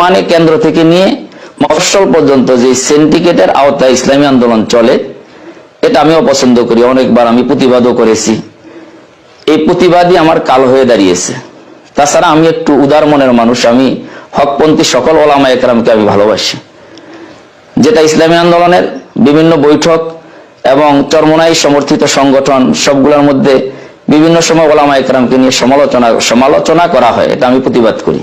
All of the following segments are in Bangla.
মানে কেন্দ্র থেকে নিয়ে মফস্বল পর্যন্ত যে সিন্ডিকেটের আওতায় ইসলামী আন্দোলন চলে, এটা আমি অপছন্দ করি, অনেকবার আমি প্রতিবাদও করেছি। এই প্রতিবাদই আমার কাল হয়ে দাঁড়িয়েছে। তাছাড়া আমি একটু উদার মনের মানুষ, আমি হকপন্থী সকল ওলামা একরামকে আমি ভালোবাসি। যেটা ইসলামী আন্দোলনের বিভিন্ন বৈঠক এবং চরমনাই সমর্থিত সংগঠন, সবগুলোর মধ্যে বিভিন্ন সময় ওলামা একরামকে নিয়ে সমালোচনা সমালোচনা করা হয়, এটা আমি প্রতিবাদ করি।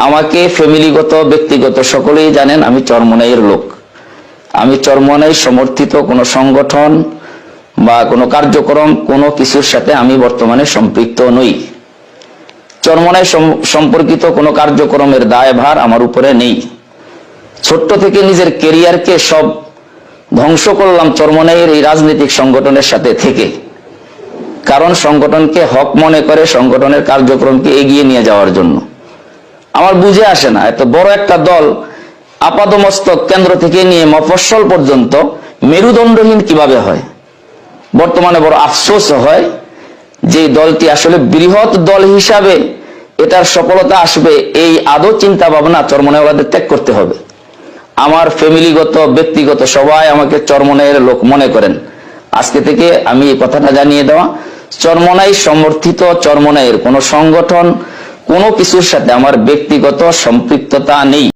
আমাকে ফ্যামিলিগত, ব্যক্তিগত সকলেই জানেন আমি চরমনাইয়ের লোক। আমি চরমনাই সমর্থিত কোনো সংগঠন বা কোনো কার্যক্রম, কোনো কিছুর সাথে আমি বর্তমানে সম্পৃক্ত নই। চরমনাই সম্পর্কিত কোনো কার্যক্রমের দায়ভার আমার উপরে নেই। ছোট্ট থেকে নিজের কেরিয়ারকে সব ধ্বংস করলাম চরমনাইয়ের এই রাজনৈতিক সংগঠনের সাথে থেকে। কারণ সংগঠনকে হক মনে করে সংগঠনের কার্যক্রমকে এগিয়ে নিয়ে যাওয়ার জন্য। আমার বুঝে আসে না। এত বড় একটা দল আপাদমস্তক কেন্দ্র থেকে নিয়ে মফস্বল পর্যন্ত মেরুদণ্ডহীন কীভাবে হয়? বর্তমানে বড় আফসোস হয় যে দলটি আসলে বৃহৎ দল হিসাবে এটার সফলতা আসবে, এই আদৌ চিন্তা ভাবনা চরমনাইওয়ালাদের ত্যাগ করতে হবে। আমার ফ্যামিলিগত, ব্যক্তিগত সবাই আমাকে চরমনাইয়ের লোক মনে করেন। আজকে থেকে আমি এই কথাটা জানিয়ে দেওয়া, চরমনাই সমর্থিত চরমনাইয়ের কোনো সংগঠন কোনো কিছুর সাথে আমার ব্যক্তিগত সম্পৃক্ততা নেই।